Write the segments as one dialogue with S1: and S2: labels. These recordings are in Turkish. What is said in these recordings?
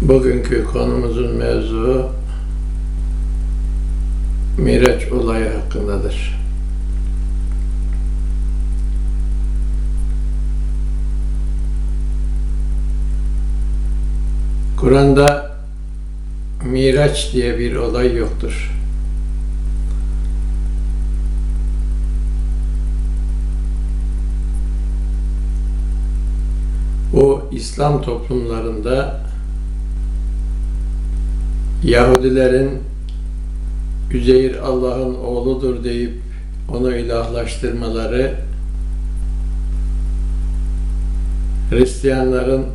S1: Bugünkü konumuzun mevzuu Miraç olayı hakkındadır. Kur'an'da Miraç diye bir olay yoktur. O İslam toplumlarında Yahudilerin Üzeyir Allah'ın oğludur deyip onu ilahlaştırmaları Hristiyanların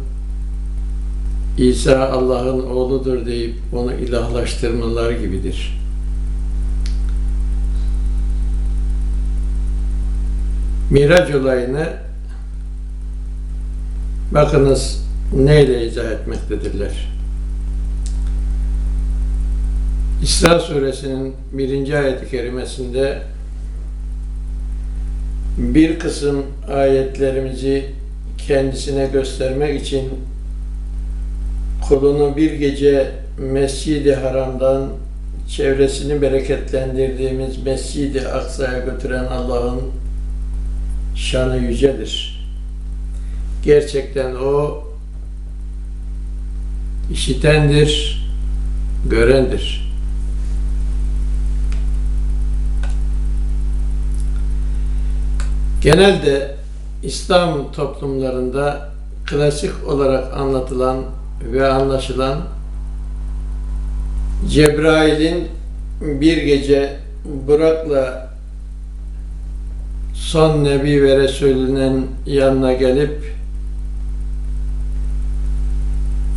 S1: İsa Allah'ın oğludur deyip onu ilahlaştırmaları gibidir. Miraç olayını bakınız neyle izah etmektedirler. İsra suresinin birinci ayeti kerimesinde bir kısım ayetlerimizi kendisine göstermek için kulunu bir gece Mescid-i Haram'dan çevresini bereketlendirdiğimiz Mescid-i Aksa'ya götüren Allah'ın şanı yücedir. Gerçekten o işitendir, görendir. Genelde İslam toplumlarında klasik olarak anlatılan ve anlaşılan Cebrail'in bir gece Burak'la son Nebi ve Resulünün yanına gelip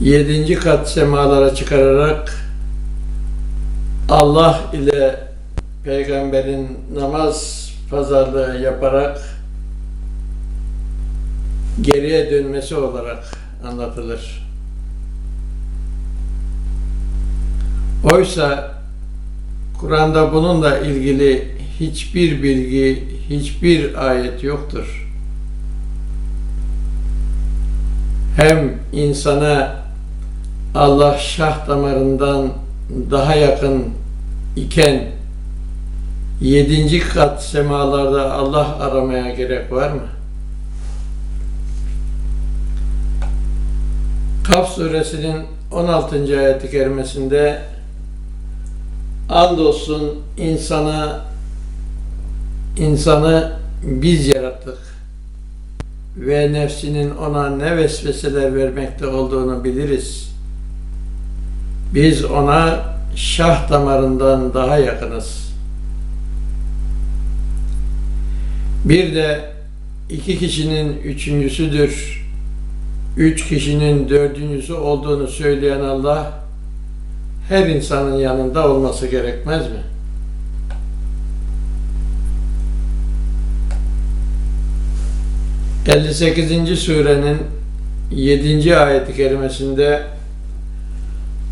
S1: yedinci kat semalara çıkararak Allah ile peygamberin namaz pazarlığı yaparak geriye dönmesi olarak anlatılır. Oysa Kur'an'da bununla ilgili hiçbir bilgi, hiçbir ayet yoktur. Hem insana Allah şah damarından daha yakın iken yedinci kat semalarda Allah aramaya gerek var mı? Kaf suresinin 16. ayeti kerimesinde andolsun insana insanı biz yarattık ve nefsinin ona ne vesveseler vermekte olduğunu biliriz. Biz ona şah damarından daha yakınız. Bir de iki kişinin üçüncüsüdür, üç kişinin dördüncüsü olduğunu söyleyen Allah, her insanın yanında olması gerekmez mi? Elli sekizinci surenin yedinci ayeti kerimesinde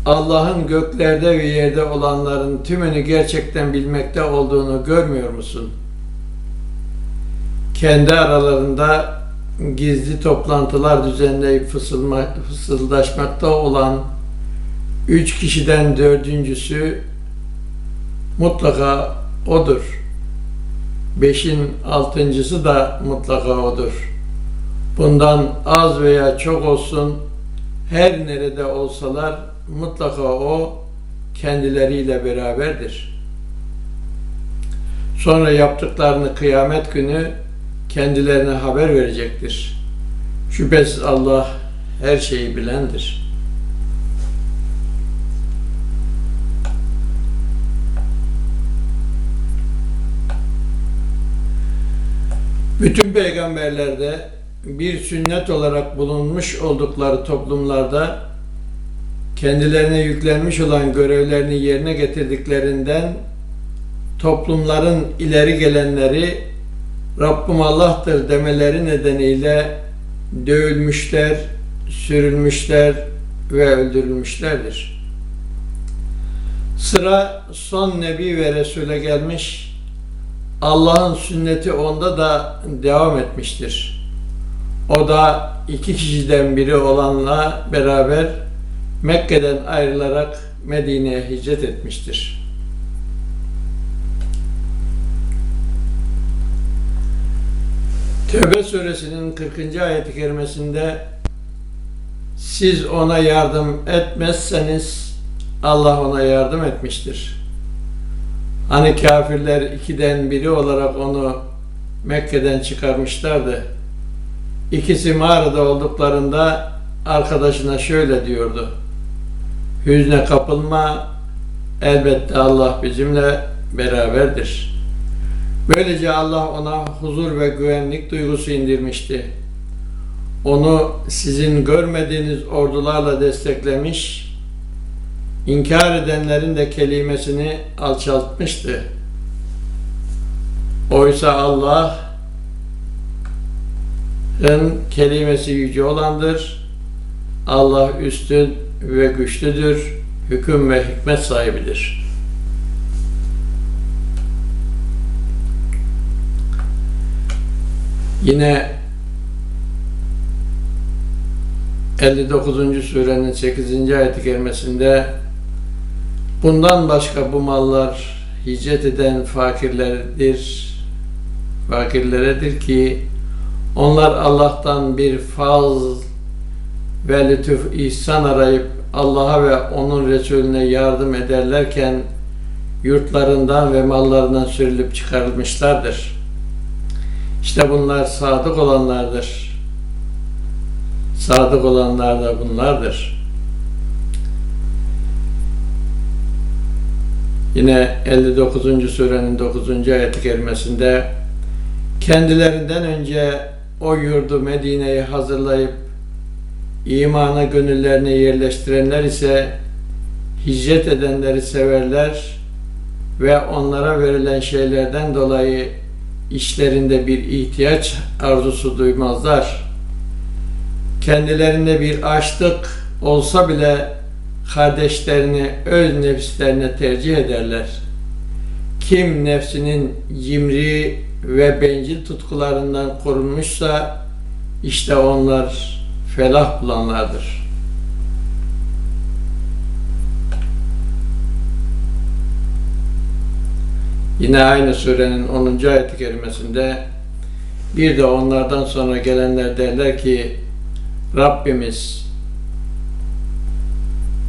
S1: Allah'ın göklerde ve yerde olanların tümünü gerçekten bilmekte olduğunu görmüyor musun? Kendi aralarında gizli toplantılar düzenleyip fısılma, fısıldaşmakta olan üç kişiden dördüncüsü mutlaka odur. Beşin altıncısı da mutlaka odur. Bundan az veya çok olsun her nerede olsalar mutlaka o kendileriyle beraberdir. Sonra yaptıklarını kıyamet günü kendilerine haber verecektir. Şüphesiz Allah her şeyi bilendir. Bütün peygamberlerde bir sünnet olarak bulunmuş oldukları toplumlarda kendilerine yüklenmiş olan görevlerini yerine getirdiklerinden toplumların ileri gelenleri Rabbim Allah'tır demeleri nedeniyle dövülmüşler, sürülmüşler ve öldürülmüşlerdir. Sıra son Nebi ve Resul'e gelmiş, Allah'ın sünneti onda da devam etmiştir. O da iki kişiden biri olanla beraber Mekke'den ayrılarak Medine'ye hicret etmiştir. Tövbe suresinin 40. ayet-i kerimesinde siz ona yardım etmezseniz Allah ona yardım etmiştir. Hani kafirler ikiden biri olarak onu Mekke'den çıkarmışlardı. İkisi mağarada olduklarında arkadaşına şöyle diyordu. Hüzne kapılma, elbette Allah bizimle beraberdir. Böylece Allah ona huzur ve güvenlik duygusu indirmişti. Onu sizin görmediğiniz ordularla desteklemiş, inkar edenlerin de kelimesini alçaltmıştı. Oysa Allah'ın kelimesi yüce olandır. Allah üstün ve güçlüdür, hüküm ve hikmet sahibidir. Yine 59. surenin 8. ayet-i kerimesinde bundan başka bu mallar hicret eden fakirlerdir, fakirleredir ki onlar Allah'tan bir faz ve lütuf ihsan arayıp Allah'a ve onun Resulüne yardım ederlerken yurtlarından ve mallarından sürülüp çıkarılmışlardır. İşte bunlar sadık olanlardır. Sadık olanlar da bunlardır. Yine 59. surenin 9. ayet-i kerimesinde kendilerinden önce o yurdu Medine'yi hazırlayıp imana gönüllerine yerleştirenler ise hicret edenleri severler ve onlara verilen şeylerden dolayı işlerinde bir ihtiyaç arzusu duymazlar. Kendilerinde bir açlık olsa bile kardeşlerini öz nefislerine tercih ederler. Kim nefsinin cimri ve bencil tutkularından korunmuşsa işte onlar felah bulanlardır. Yine aynı surenin 10. ayet-i kerimesinde bir de onlardan sonra gelenler derler ki Rabbimiz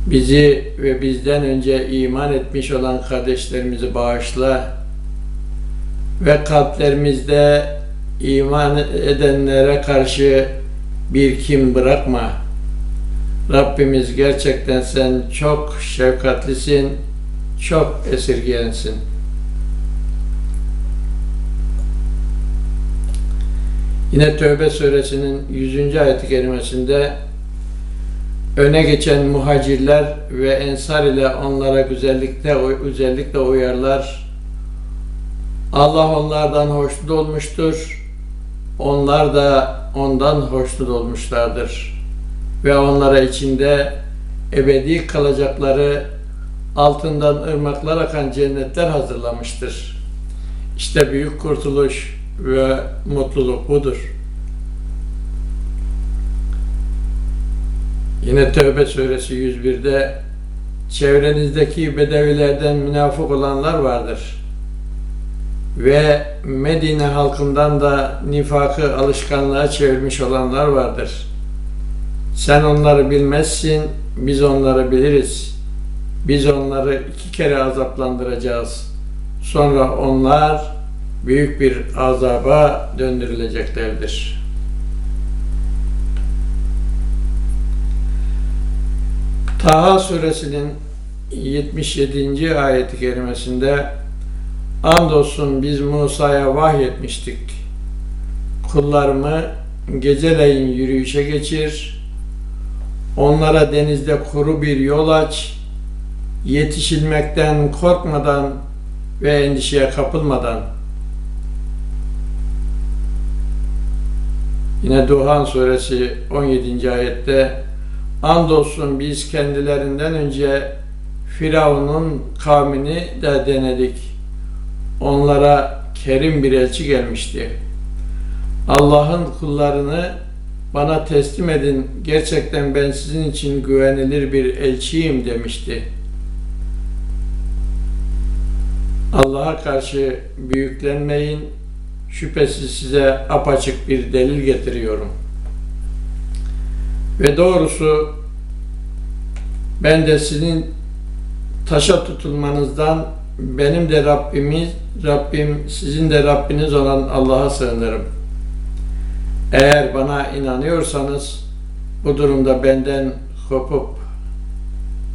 S1: bizi ve bizden önce iman etmiş olan kardeşlerimizi bağışla ve kalplerimizde iman edenlere karşı bir kim bırakma. Rabbimiz gerçekten sen çok şefkatlisin, çok esirgeyensin. Yine Tövbe suresinin 100. ayet-i kerimesinde öne geçen muhacirler ve ensar ile onlara güzellikte özellikle uyarlar. Allah onlardan hoşnut olmuştur. Onlar da ondan hoşnut olmuşlardır. Ve onlara içinde ebedi kalacakları altından ırmaklar akan cennetler hazırlamıştır. İşte büyük kurtuluş ve mutluluk budur. Yine Tevbe suresi 101'de çevrenizdeki bedevilerden münafık olanlar vardır. Ve Medine halkından da nifakı alışkanlığa çevirmiş olanlar vardır. Sen onları bilmezsin, biz onları biliriz. Biz onları iki kere azaplandıracağız. Sonra onlar büyük bir azaba döndürüleceklerdir. Taha suresinin 77. ayeti kerimesinde Andolsun biz Musa'ya vahyetmiştik. Kullarımı geceleyin yürüyüşe geçir, onlara denizde kuru bir yol aç, yetişilmekten korkmadan ve endişeye kapılmadan. Yine Duhan suresi 17. ayette Andolsun biz kendilerinden önce Firavun'un kavmini de denedik. Onlara kerim bir elçi gelmişti. Allah'ın kullarını bana teslim edin. Gerçekten ben sizin için güvenilir bir elçiyim demişti. Allah'a karşı büyüklenmeyin. Şüphesiz size apaçık bir delil getiriyorum. Ve doğrusu ben de sizin taşa tutulmanızdan benim de Rabbimiz, Rabbim sizin de Rabbiniz olan Allah'a sığınırım. Eğer bana inanıyorsanız bu durumda benden kopup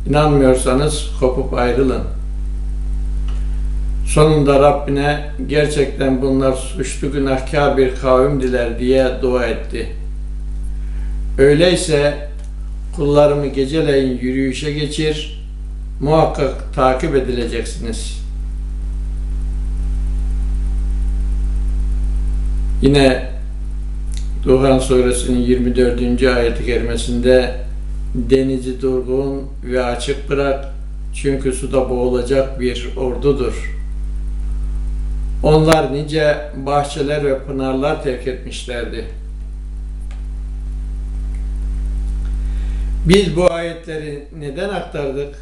S1: inanmıyorsanız kopup ayrılın. Sonunda Rabbine gerçekten bunlar suçlu günahkar bir kavimdiler diye dua etti. Öyleyse kullarımı geceleyin yürüyüşe geçir, muhakkak takip edileceksiniz. Yine Duhan suresinin 24. ayeti kerimesinde denizi durgun ve açık bırak çünkü suda boğulacak bir ordudur. Onlar nice bahçeler ve pınarlar terk etmişlerdi. Biz bu ayetleri neden aktardık?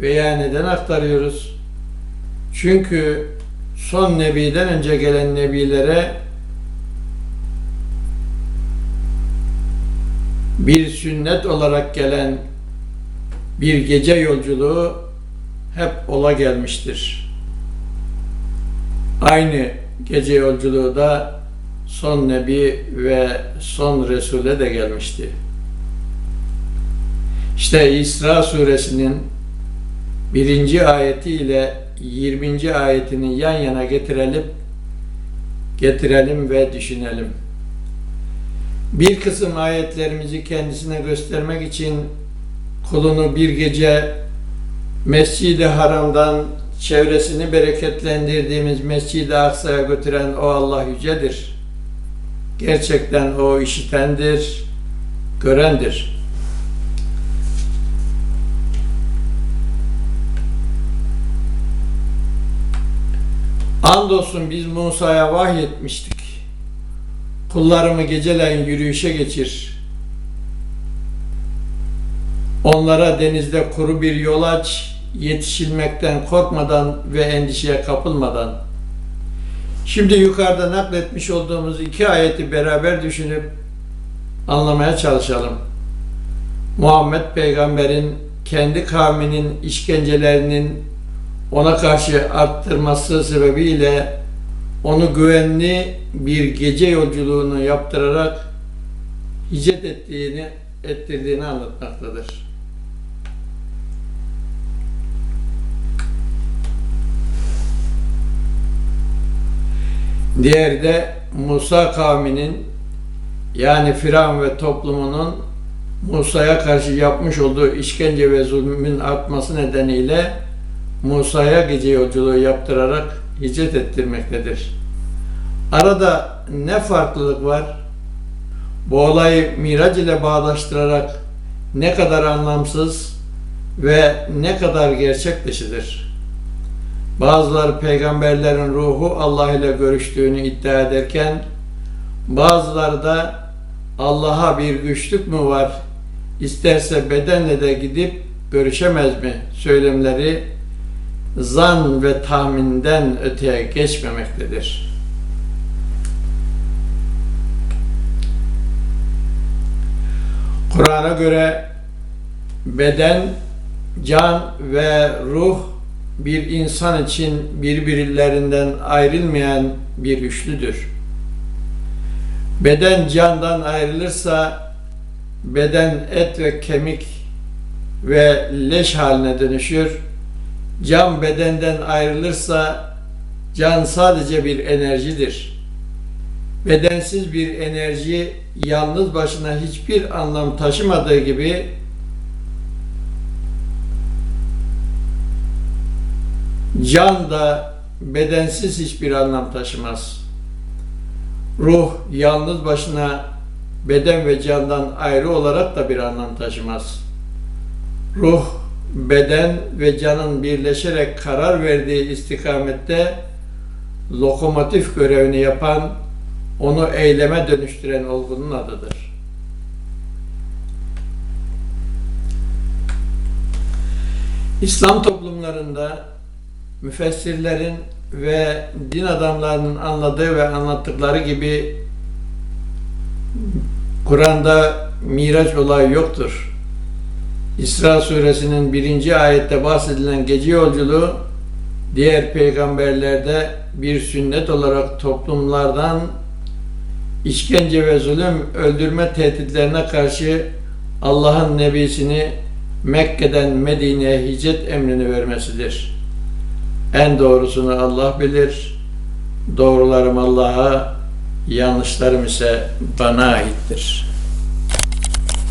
S1: Veya neden aktarıyoruz? Çünkü son nebiden önce gelen nebilere bir sünnet olarak gelen bir gece yolculuğu hep ola gelmiştir. Aynı gece yolculuğu da son nebi ve son Resul'e de gelmişti. İşte İsra suresinin birinci ayeti ile 20. ayetini yan yana getirelim, getirelim ve düşünelim. Bir kısım ayetlerimizi kendisine göstermek için kulunu bir gece Mescid-i Haram'dan çevresini bereketlendirdiğimiz Mescid-i Aksa'ya götüren o Allah yücedir. Gerçekten o işitendir, görendir. Andolsun biz Musa'ya vahyetmiştik. Kullarımı geceleyin yürüyüşe geçir. Onlara denizde kuru bir yol aç, yetişilmekten korkmadan ve endişeye kapılmadan. Şimdi yukarıda nakletmiş olduğumuz iki ayeti beraber düşünüp anlamaya çalışalım. Muhammed peygamberin kendi kavminin işkencelerinin ona karşı arttırması sebebiyle onu güvenli bir gece yolculuğunu yaptırarak hicret ettiğini ettirdiğini anlatmaktadır. Diğeri de Musa kavminin yani Firavun ve toplumunun Musa'ya karşı yapmış olduğu işkence ve zulmün artması nedeniyle Musa'ya gece yolculuğu yaptırarak hicret ettirmektedir. Arada ne farklılık var? Bu olayı Miraç ile bağdaştırarak ne kadar anlamsız ve ne kadar gerçek dışıdır. Bazıları peygamberlerin ruhu Allah ile görüştüğünü iddia ederken bazıları da Allah'a bir güçlük mü var? İsterse bedenle de gidip görüşemez mi? Söylemleri zan ve tahminden öteye geçmemektedir. Kur'an'a göre beden, can ve ruh bir insan için birbirlerinden ayrılmayan bir üçlüdür. Beden candan ayrılırsa beden et ve kemik ve leş haline dönüşür. Can bedenden ayrılırsa can sadece bir enerjidir. Bedensiz bir enerji yalnız başına hiçbir anlam taşımadığı gibi can da bedensiz hiçbir anlam taşımaz. Ruh yalnız başına beden ve candan ayrı olarak da bir anlam taşımaz. Ruh, beden ve canın birleşerek karar verdiği istikamette lokomotif görevini yapan, onu eyleme dönüştüren olgunun adıdır. İslam toplumlarında müfessirlerin ve din adamlarının anladığı ve anlattıkları gibi Kur'an'da Miraç olayı yoktur. İsra suresinin birinci ayette bahsedilen gece yolculuğu diğer peygamberlerde bir sünnet olarak toplumlardan işkence ve zulüm, öldürme tehditlerine karşı Allah'ın nebisini Mekke'den Medine'ye hicret emrini vermesidir. En doğrusunu Allah bilir. Doğrularım Allah'a, yanlışlarım ise bana aittir.